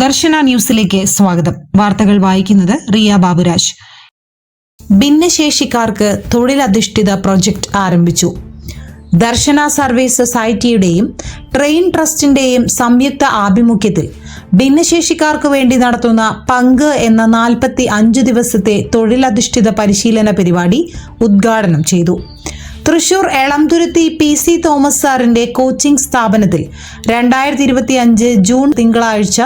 ദർശന ന്യൂസിലേക്ക് സ്വാഗതം. വാർത്തകൾ വായിക്കുന്നത് റിയ ബാബുരാജ്. ഭിന്നശേഷിക്കാർക്ക് തൊഴിലധിഷ്ഠിത പ്രൊജക്ട് ആരംഭിച്ചു. ദർശന സർവീസ് സൊസൈറ്റിയുടെയും ട്രെയിൻ ട്രസ്റ്റിന്റെയും സംയുക്ത ആഭിമുഖ്യത്തിൽ ഭിന്നശേഷിക്കാർക്ക് വേണ്ടി നടത്തുന്ന പങ്ക് എന്ന നാൽപ്പത്തി അഞ്ച് ദിവസത്തെ തൊഴിലധിഷ്ഠിത പരിശീലന പരിപാടി ഉദ്ഘാടനം ചെയ്തു. തൃശൂർ എളംതുരുത്തി പി സി തോമസ് സാറിന്റെ കോച്ചിംഗ് സ്ഥാപനത്തിൽ രണ്ടായിരത്തി ഇരുപത്തി അഞ്ച് ജൂൺ തിങ്കളാഴ്ച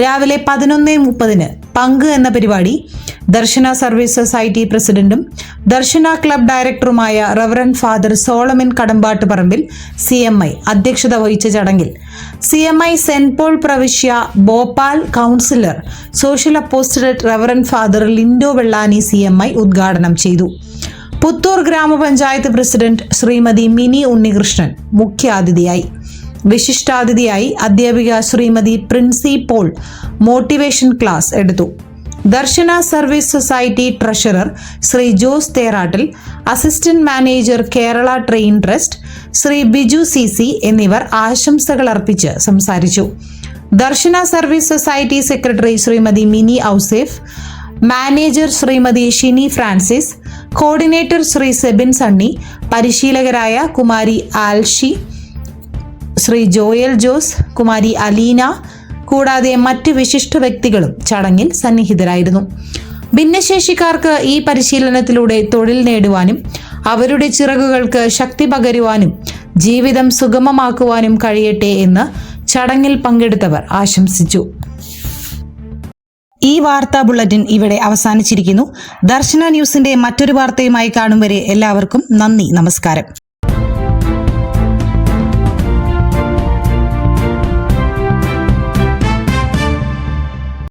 രാവിലെ പതിനൊന്ന് മുപ്പതിന് പങ്ക് എന്ന പരിപാടി ദർശന സർവീസ് സൊസൈറ്റി പ്രസിഡന്റും ദർശന ക്ലബ് ഡയറക്ടറുമായ reverend father Solomon Kadambattu Parambil C M I അധ്യക്ഷത വഹിച്ച ചടങ്ങിൽ C M I Saint Paul പ്രവിശ്യ Bhopal councillor social apostolate reverend father Lindo Vellani C M I ഉദ്ഘാടനം ചെയ്തു. പുത്തൂർ ഗ്രാമപഞ്ചായത്ത് പ്രസിഡന്റ് ശ്രീമതി മിനി ഉണ്ണികൃഷ്ണൻ മുഖ്യാതിഥിയായി. വിശിഷ്ടാതിഥിയായി അധ്യാപിക ശ്രീമതി പ്രിൻസി പോൾ മോട്ടിവേഷൻ ക്ലാസ് എടുത്തു. Darshana service society treasurer Shri Jose Therattil assistant manager Kerala train trust Shri Biju C C എന്നിവർ ആശംസകൾ അർപ്പിച്ച് സംസാരിച്ചു. Darshana service society secretary Shrimati Mini Ouseph manager Shrimati Shini Francis coordinator Shri Sebin Sunny പരിശീലകരായ Kumari Alshi Shri Joel Jose Kumari Aleena കൂടാതെ മറ്റ് വിശിഷ്ട വ്യക്തികളും ചടങ്ങിൽ സന്നിഹിതരായിരുന്നു. ഭിന്നശേഷിക്കാർക്ക് ഈ പരിശീലനത്തിലൂടെ തൊഴിൽ നേടുവാനും അവരുടെ ചിറകുകൾക്ക് ശക്തി പകരുവാനും ജീവിതം സുഗമമാക്കുവാനും കഴിയട്ടെ എന്ന് ചടങ്ങിൽ പങ്കെടുത്തവർ ആശംസിച്ചു. ഈ വാർത്താ ബുള്ളറ്റിൻ ഇവിടെ അവസാനിച്ചിരിക്കുന്നു. ദർശന ന്യൂസിന്റെ മറ്റൊരു വാർത്തയുമായി കാണും വരെ എല്ലാവർക്കും നന്ദി നമസ്കാരം.